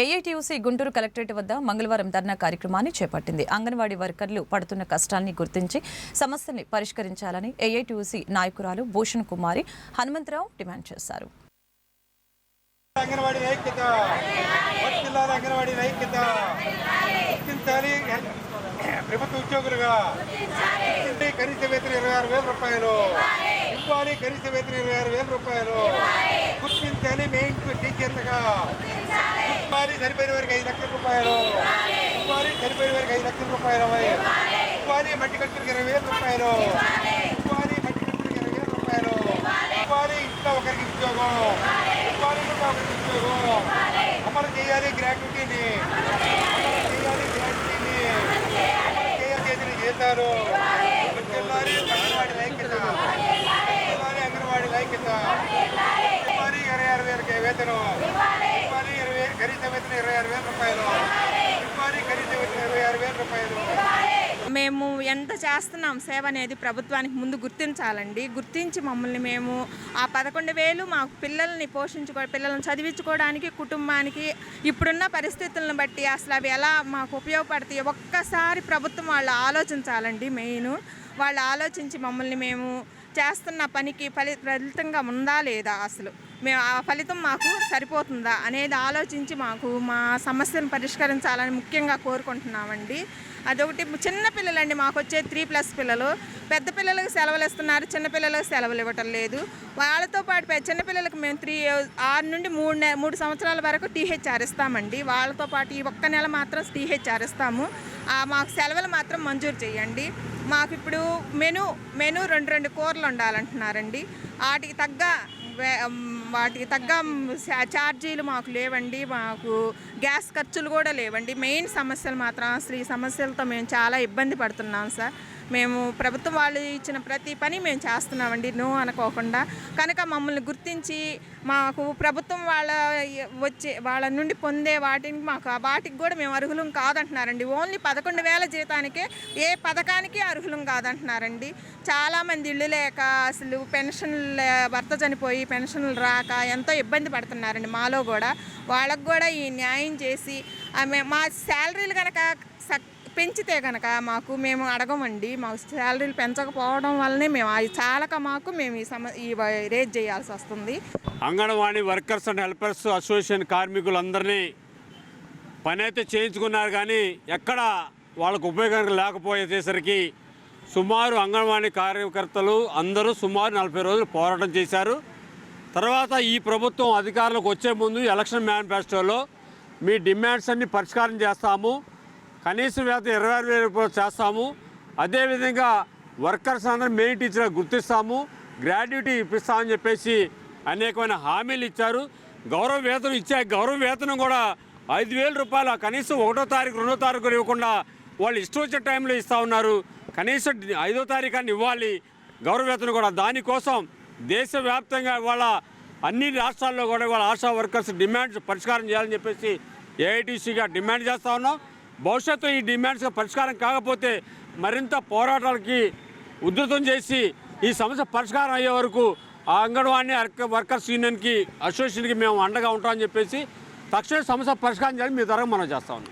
AITUC Guntur collectorate వద్ద మంగళవారం ధర్నా కార్యక్రమాన్ని చేపట్టింది. అంగన్వాడీ వర్కర్లు పడుతున్న కష్టాన్ని గుర్తించి సమస్యల్ని పరిష్కరించాలని ఏఐటీయూసీ నాయకురాలు భూషణ్ కుమారి హనుమంతరావు డిమాండ్ చేశారు. అంగన్వాడీ ఐక్యత జిల్లాల అంగన్వాడీ ఐక్యత గుర్తించాలి. ప్రభుత్వ ఉద్యోగులుగా గుర్తించి కనీస వేతన ఇరవై ఆరు వేల రూపాయలు ఇవ్వాలి. కనీస వేతన ఇరవై ఆరు వేల రూపాయలు గుర్తించాలి. మెయిన్ టీచర్ చనిపోయిన వారికి ఐదు లక్షల రూపాయలు ఇవ్వాలి చనిపోయిన వారికి ఐదు లక్షల రూపాయలు ఇవ్వాలి మట్టి ఖర్చులకు ఇరవై వేల రూపాయలు ఇవ్వాలి మట్టి ఖర్చులకు ఇరవై వేల రూపాయలు ఇవ్వాలి ఇంట్లో ఒకరికి ఉద్యోగం. ఇవ్వాలి ఇంట్లో ఒకరికి ఉద్యోగం. అమలు చేయాలి గ్రాట్యుటీని అమలు చేయాలి గ్రాట్యుటీని అమలు చేయాల్సి చేశారు జిల్లాని అంగన్వాడీ ఐక్యత జిల్లాని అంగన్వాడీ ఐక్యత ఇవ్వాలి ఇరవై ఆరు వేలకి వేతనం ఇవ్వాలి ఇరవై ఇరవై ఆరు వేల రూపాయలు. ఇరవై ఆరు వేల రూపాయలు. మేము ఎంత చేస్తున్నాం సేవ అనేది ప్రభుత్వానికి ముందు గుర్తించాలండి. గుర్తించి మమ్మల్ని మేము ఆ పదకొండు వేలు మా పిల్లల్ని పోషించుకో పిల్లల్ని చదివించుకోవడానికి కుటుంబానికి ఇప్పుడున్న పరిస్థితులను బట్టి అసలు అవి ఎలా మాకు ఉపయోగపడతాయి ఒక్కసారి ప్రభుత్వం వాళ్ళు ఆలోచించాలండి మెయిన్. వాళ్ళు ఆలోచించి మమ్మల్ని మేము చేస్తున్న పనికి ఫలి ఫలితంగా ఉందా లేదా అసలు. మేము ఆ ఫలితం మాకు సరిపోతుందా అనేది ఆలోచించి మాకు మా సమస్యను పరిష్కరించాలని ముఖ్యంగా కోరుకుంటున్నామండి. అదొకటి చిన్న పిల్లలండి మాకు వచ్చే త్రీ ప్లస్ పిల్లలు. పెద్ద పిల్లలకు సెలవులు ఇస్తున్నారు చిన్నపిల్లలకు సెలవులు ఇవ్వటం లేదు. వాళ్ళతో పాటు చిన్నపిల్లలకు మేము త్రీ ఆరు నుండి మూడు నె మూడు సంవత్సరాల వరకు టీహెచ్ఆర్ ఇస్తామండి. వాళ్ళతో పాటు ఈ ఒక్క నెల మాత్రం టీహెచ్ఆర్ ఇస్తాము. మాకు సెలవులు మాత్రం మంజూరు చేయండి. మాకు ఇప్పుడు మెను మెను రెండు రెండు కూరలు ఉండాలంటున్నారండి. వాటికి తగ్గ వాటికి తగ్గ ఛార్జీలు మాకు లేవండి. మాకు గ్యాస్ ఖర్చులు కూడా లేవండి. మెయిన్ సమస్యలు మాత్రం స్త్రీ ఈ సమస్యలతో మేము చాలా ఇబ్బంది పడుతున్నాం సార్. మేము ప్రభుత్వం వాళ్ళు ఇచ్చిన ప్రతి పని మేము చేస్తున్నామండి నో అనుకోకుండా. కనుక మమ్మల్ని గుర్తించి మాకు ప్రభుత్వం వాళ్ళ వచ్చే వాళ్ళ నుండి పొందే వాటిని మాకు ఆ వాటికి కూడా మేము అర్హులం కాదంటున్నారండి. ఓన్లీ పదకొండు వేల జీతానికే ఏ పథకానికి అర్హులం కాదంటున్నారండి. చాలామంది ఇళ్ళు లేక అసలు పెన్షన్లు భర్త చనిపోయి పెన్షన్లు రాక ఎంతో ఇబ్బంది పడుతున్నారండి మాలో కూడా. వాళ్ళకు కూడా ఈ న్యాయం చేసి మా శాలరీలు కనుక పెంచితే కనుక మాకు మేము అడగమండి మాకు శాలరీలు పెంచకపోవడం వల్లనే మేము అది చాలక మాకు మేము ఈ సమ ఈ రేజ్ చేయాల్సి వస్తుంది. Anganwadi workers and helpers association కార్మికులందరినీ పని అయితే చేయించుకున్నారు కానీ ఎక్కడ వాళ్ళకు ఉపయోగం లేకపోయేసరికి సుమారు అంగన్వాడీ కార్యకర్తలు అందరూ సుమారు నలభై రోజులు పోరాటం చేశారు. తర్వాత ఈ ప్రభుత్వం అధికారులకు వచ్చే ముందు ఎలక్షన్ మేనిఫెస్టోలో మీ డిమాండ్స్ అన్ని పరిష్కారం చేస్తాము. కనీస వేతనం ఇరవై ఆరు వేల రూపాయలు చేస్తాము. అదేవిధంగా వర్కర్స్ అందరూ మెయిన్ టీచర్గా గుర్తిస్తాము. గ్రాడ్యుటీ ఇప్పిస్తామని చెప్పేసి అనేకమైన హామీలు ఇచ్చారు. గౌరవ వేతనం ఇచ్చే గౌరవ వేతనం కూడా ఐదు వేల రూపాయలు. కనీసం ఒకటో తారీఖు రెండో తారీఖు ఇవ్వకుండా వాళ్ళు ఇష్టం వచ్చే టైంలో ఇస్తూ ఉన్నారు. కనీసం ఐదో తారీఖు ఇవ్వాలి. గౌరవ వేతనం కూడా దానికోసం దేశవ్యాప్తంగా ఇవాళ అన్ని రాష్ట్రాల్లో కూడా ఇవాళ ఆశా వర్కర్స్ డిమాండ్స్ పరిష్కారం చేయాలని చెప్పేసి ఏఐటీసీగా డిమాండ్ చేస్తూ ఉన్నాం. భవిష్యత్తు ఈ డిమాండ్స్ పరిష్కారం కాకపోతే మరింత పోరాటాలకి ఉధృతం చేసి ఈ సమస్య పరిష్కారం అయ్యే వరకు ఆ అంగన్వాడీ వర్కర్స్ యూనియన్కి అసోసియేషన్కి మేము అండగా ఉంటామని చెప్పేసి తక్షణ సమస్య పరిష్కారం చేయాలి మీ ద్వారా మనం చేస్తా ఉన్నాం.